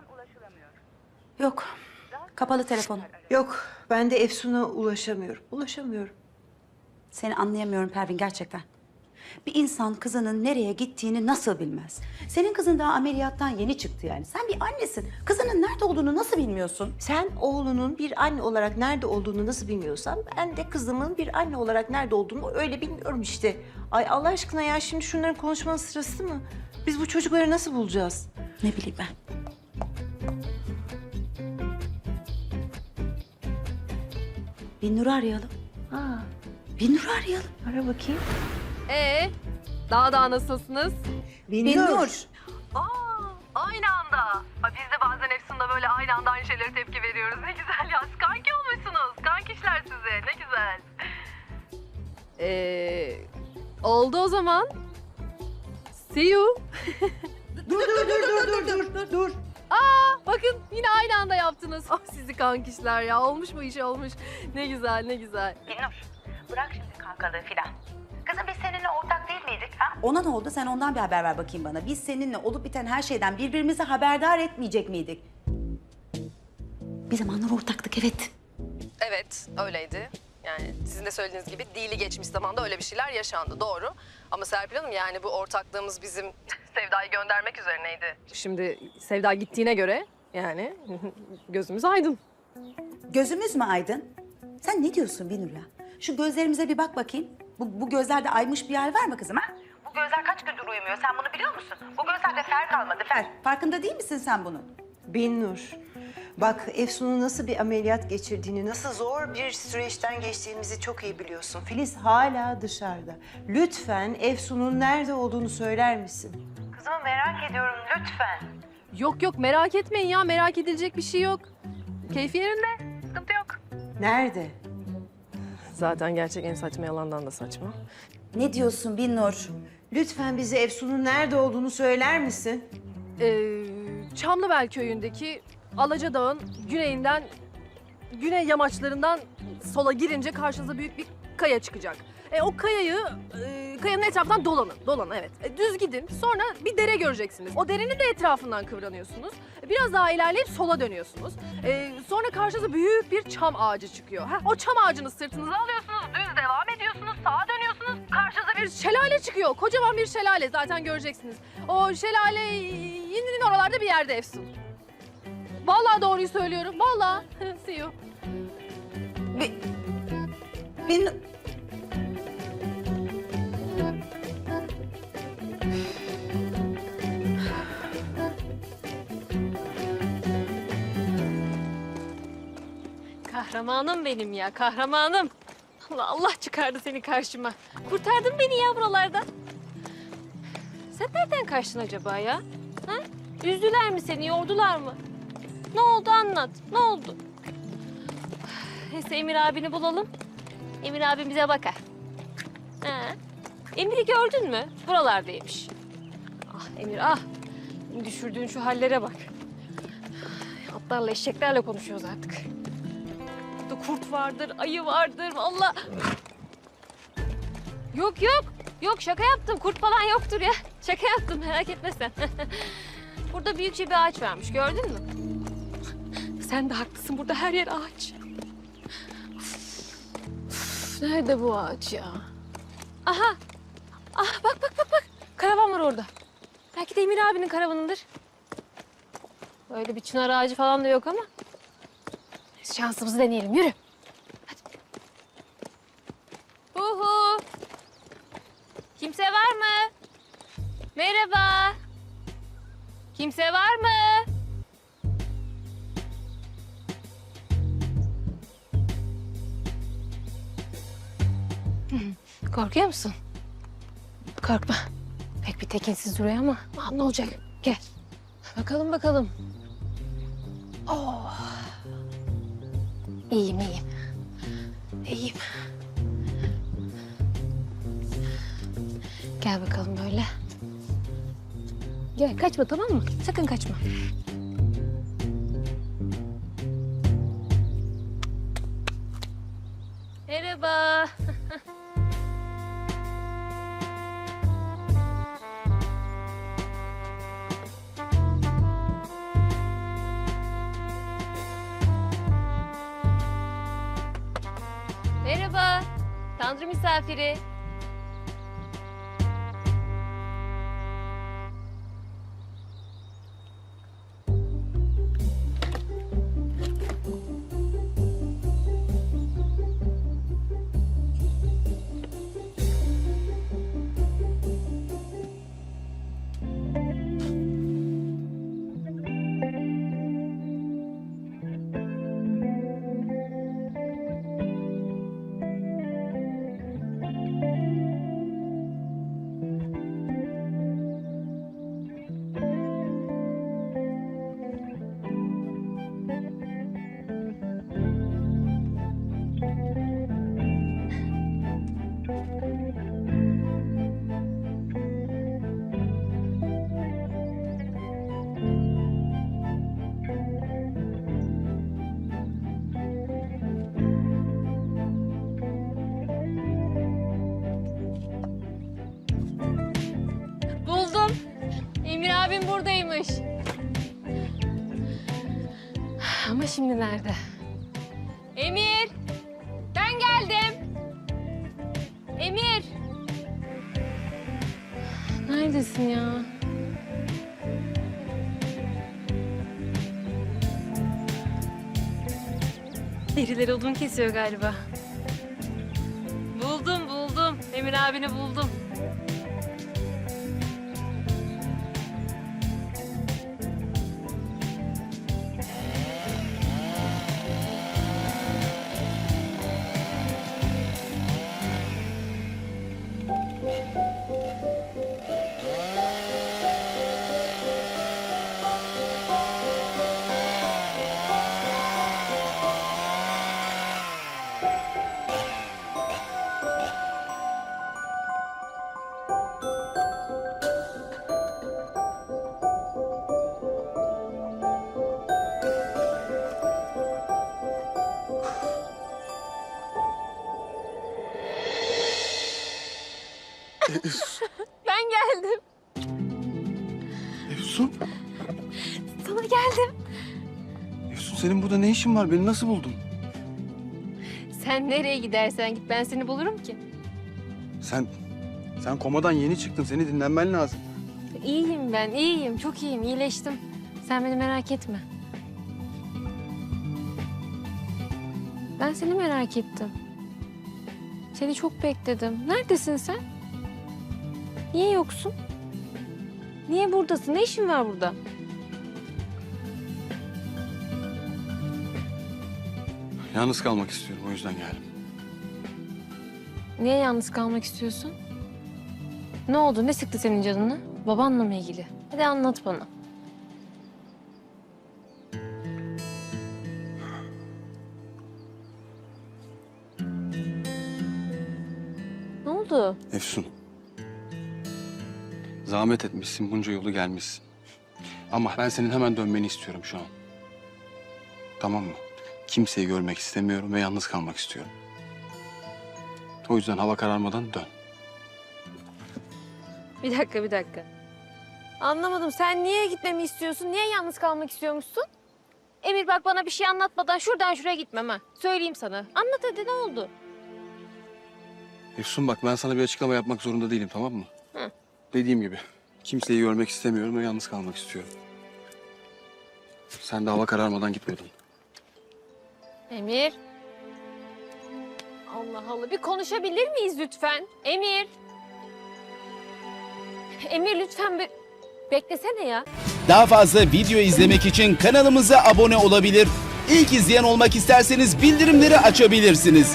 an ulaşılamıyor. Yok. Kapalı telefon. Yok, ben de Efsun'a ulaşamıyorum. Ulaşamıyorum. Seni anlayamıyorum Pervin gerçekten. Bir insan kızının nereye gittiğini nasıl bilmez? Senin kızın daha ameliyattan yeni çıktı yani. Sen bir annesin. Kızının nerede olduğunu nasıl bilmiyorsun? Sen oğlunun bir anne olarak nerede olduğunu nasıl bilmiyorsan... ...ben de kızımın bir anne olarak nerede olduğunu öyle bilmiyorum işte. Ay Allah aşkına ya şimdi şunların konuşmanın sırası mı? Biz bu çocukları nasıl bulacağız? Ne bileyim ben. Binnur'u arayalım. Ha, Binnur'u arayalım. ara bakayım. Ee, daha daha nasılsınız? Binnur. Aa, aynı anda. Biz de bazen Efsun'da böyle aynı anda aynı şeylere tepki veriyoruz. Ne güzel ya. Kanki olmuşsunuz. Kankişler size. Ne güzel. Ee, oldu o zaman. See you. Dur, dur, dur, dur, dur, dur, dur. Bakın yine aynı anda yaptınız. Ah sizi kankişler ya. Olmuş bu iş olmuş. Ne güzel ne güzel. Binnur, bırak şimdi kankalığı filan. Kızım biz seninle ortak değil miydik ha? Ona ne oldu? Sen ondan bir haber ver bakayım bana. Biz seninle olup biten her şeyden birbirimizi haberdar etmeyecek miydik? Bir zamanlar ortaktık evet. Evet, öyleydi. Yani sizin de söylediğiniz gibi dili geçmiş zamanda öyle bir şeyler yaşandı, doğru. Ama Serpil Hanım yani bu ortaklığımız bizim Sevda'yı göndermek üzerineydi. Şimdi Sevda gittiğine göre yani gözümüz aydın. Gözümüz mü aydın? Sen ne diyorsun Binur'la? Şu gözlerimize bir bak bakayım. Bu, bu gözlerde aymış bir yer var mı kızım ha? Bu gözler kaç gündür uyumuyor sen bunu biliyor musun? Bu gözlerde fer kalmadı fer. Farkında değil misin sen bunun? Binnur. Bak Efsun'un nasıl bir ameliyat geçirdiğini, nasıl zor bir süreçten geçtiğimizi çok iyi biliyorsun. Filiz hala dışarıda. Lütfen Efsun'un nerede olduğunu söyler misin? Kızımı merak ediyorum lütfen. Yok yok merak etmeyin ya merak edilecek bir şey yok. Keyfi yerinde, sıkıntı yok. Nerede? Zaten gerçek en saçma yalandan da saçma. Ne diyorsun Binur? Lütfen bize Efsun'un nerede olduğunu söyler misin? Ee, Çamlıbel köyündeki Alaca Dağı'nın güneyinden, güney yamaçlarından sola girince karşınıza büyük bir kaya çıkacak. E, o kayayı, e, kayanın etrafından dolanın, dolanın evet. E, düz gidin, sonra bir dere göreceksiniz. O derenin de etrafından kıvranıyorsunuz. E, Biraz daha ilerleyip sola dönüyorsunuz. E, sonra karşınıza büyük bir çam ağacı çıkıyor. Ha, o çam ağacını sırtınıza alıyorsunuz, düz devam ediyorsunuz, sağa dönüyorsunuz. Karşınıza bir şelale çıkıyor, kocaman bir şelale zaten göreceksiniz. O şelale Yindi'nin oralarda bir yerde Efsun. Vallahi doğruyu söylüyorum. Vallahi. See you. Bi- Binur... Kahramanım benim ya, kahramanım. Allah Allah çıkardı seni karşıma. Kurtardın beni ya buralardan. Sen nereden kaçtın acaba ya? Ha? Üzdüler mi seni, yordular mı? Ne oldu anlat, ne oldu? Neyse Emir abini bulalım. Emir abim bize bakar. Ha. Emir'i gördün mü? Buralardaymış. Ah Emir ah. Düşürdüğün şu hallere bak. Atlarla eşeklerle konuşuyoruz artık. Kurt vardır, ayı vardır valla. Yok yok. Yok şaka yaptım. Kurt falan yoktur ya. Şaka yaptım merak etme sen. Burada büyükçe bir ağaç varmış gördün mü? Sen de haklısın. Burada her yer ağaç. Üf, Nerede bu ağaç ya? Aha. Ah bak bak bak bak. Karavan var orada. Belki de Emir abinin karavanıdır. Öyle bir çınar ağacı falan da yok ama. Şansımızı deneyelim. Yürü. Hadi. Hu hu. Kimse var mı? Merhaba. Kimse var mı? Korkuyor musun? Korkma. Pek bir tekinsiz duruyor ama ne olacak? Gel. Bakalım bakalım. Oh. İyiyim, iyiyim. İyiyim. Gel bakalım böyle. Gel, kaçma tamam mı? Sakın kaçma. Tanrı misafiri. Buradaymış. Ama şimdi nerede? Emir! Ben geldim. Emir! Neredesin ya? Derileri odun kesiyor galiba. Buldum buldum. Emir abini buldum. Ben geldim. Efsun, Sana geldim. Efsun senin burada ne işin var? Beni nasıl buldun? Sen nereye gidersen git ben seni bulurum ki. Sen, sen komadan yeni çıktın. Seni dinlenmen lazım. İyiyim ben, iyiyim. Çok iyiyim, iyileştim. Sen beni merak etme. Ben seni merak ettim. Seni çok bekledim. Neredesin sen? Niye yoksun? Niye buradasın? Ne işin var burada? Yalnız kalmak istiyorum. O yüzden geldim. Niye yalnız kalmak istiyorsun? Ne oldu? Ne sıktı senin canını? Babanla mı ilgili? Hadi anlat bana. Ne oldu? Efsun. Zahmet etmişsin. Bunca yolu gelmişsin. Ama ben senin hemen dönmeni istiyorum şu an. Tamam mı? Kimseyi görmek istemiyorum ve yalnız kalmak istiyorum. O yüzden hava kararmadan dön. Bir dakika, bir dakika. Anlamadım. Sen niye gitmemi istiyorsun? Niye yalnız kalmak istiyormuşsun? Emir bak bana bir şey anlatmadan şuradan şuraya gitmem ha. Söyleyeyim sana. Anlat hadi ne oldu? Efsun bak ben sana bir açıklama yapmak zorunda değilim tamam mı? Hı. Dediğim gibi kimseyi görmek istemiyorum ve yalnız kalmak istiyorum. Sen de hava kararmadan git buradan. Emir. Allah Allah bir konuşabilir miyiz lütfen? Emir. Emir lütfen bir beklesene ya. Daha fazla video izlemek için kanalımıza abone olabilir. İlk izleyen olmak isterseniz bildirimleri açabilirsiniz.